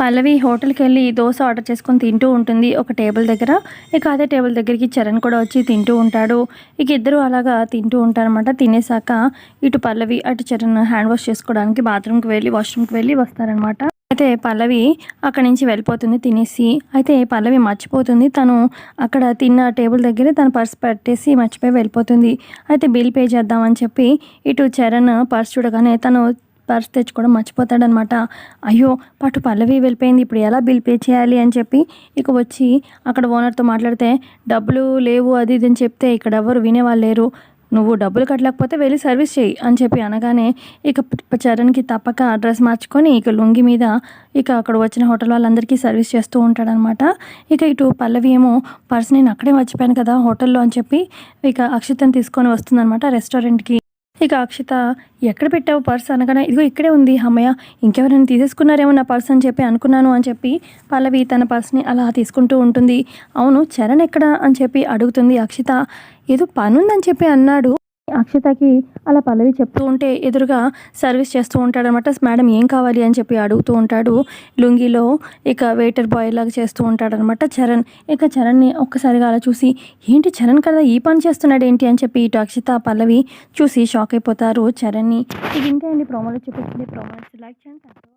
పల్లవి హోటల్కి వెళ్ళి దోశ ఆర్డర్ చేసుకొని తింటూ ఉంటుంది ఒక టేబుల్ దగ్గర. ఇక అదే టేబుల్ దగ్గరికి చరణ్ కూడా వచ్చి తింటూ ఉంటాడు. ఇక ఇద్దరు అలాగా తింటూ ఉంటారనమాట తినేసాక ఇటు పల్లవి అటు చరణ్ హ్యాండ్ వాష్ చేసుకోవడానికి బాత్రూమ్కి వెళ్ళి వాష్రూమ్కి వెళ్ళి వస్తారనమాట అయితే పల్లవి అక్కడి నుంచి వెళ్ళిపోతుంది తినేసి. అయితే పల్లవి మర్చిపోతుంది. తను అక్కడ తిన్న టేబుల్ దగ్గరే తన పర్స్ పెట్టేసి మర్చిపోయి వెళ్ళిపోతుంది. అయితే బిల్ పే చేద్దామని చెప్పి ఇటు చరణ్ పర్స్ చూడగానే తను పర్స్ తెచ్చుకోవడం మర్చిపోతాడనమాట. అయ్యో పాటు పల్లవి వెళ్ళిపోయింది ఇప్పుడు ఎలా బిల్ పే చేయాలి అని చెప్పి ఇక వచ్చి అక్కడ ఓనర్తో మాట్లాడితే డబ్బులు లేవు అది ఇది అని చెప్తే ఇక్కడ ఎవరు వినేవాళ్ళు లేరు. నువ్వు డబ్బులు కట్టలేకపోతే వెళ్ళి సర్వీస్ చేయి అని చెప్పి అనగానే ఇక చరణ్కి తప్పక డ్రెస్ మార్చుకొని ఇక లుంగి మీద ఇక అక్కడ వచ్చిన హోటల్ వాళ్ళందరికీ సర్వీస్ చేస్తూ ఉంటాడనమాట. ఇక ఇటు పల్లవి ఏమో పర్స్ నేను అక్కడే మర్చిపోయాను కదా హోటల్లో అని చెప్పి ఇక అక్షితను తీసుకొని వస్తుందన్నమాట రెస్టారెంట్కి. ఇక అక్షిత ఎక్కడ పెట్టావు పర్స్? అనగానే ఇదిగో ఇక్కడే ఉంది అమ్మయ్య. ఇంకెవరైనా తీసేసుకున్నారేమో నా పర్స్ అని చెప్పి అనుకున్నాను అని చెప్పి పల్లవి తన పర్స్ని అలా తీసుకుంటూ ఉంటుంది. అవును చరణ్ ఎక్కడ? అని చెప్పి అడుగుతుంది అక్షిత. ఏదో పనుందని చెప్పి అన్నాడు అక్షితకి అలా పల్లవి చెప్తూ ఉంటే ఎదురుగా సర్వీస్ చేస్తూ ఉంటాడనమాట. మేడం ఏం కావాలి? అని చెప్పి అడుగుతూ ఉంటాడు. లుంగిలో ఇక వెయిటర్ బాయ్ లాగా చేస్తూ ఉంటాడనమాట చరణ్. ఇక చరణ్ని ఒక్కసారిగా అలా చూసి ఏంటి చరణ్ కదా ఈ పని చేస్తున్నాడు ఏంటి అని చెప్పి ఇటు అక్షిత పల్లవి చూసి షాక్ అయిపోతారు. చరణ్ని ఇది ఇంతే అండి. ప్రోమోలో చూపించింది. ప్రోమోస్ లైక్ చేయండి.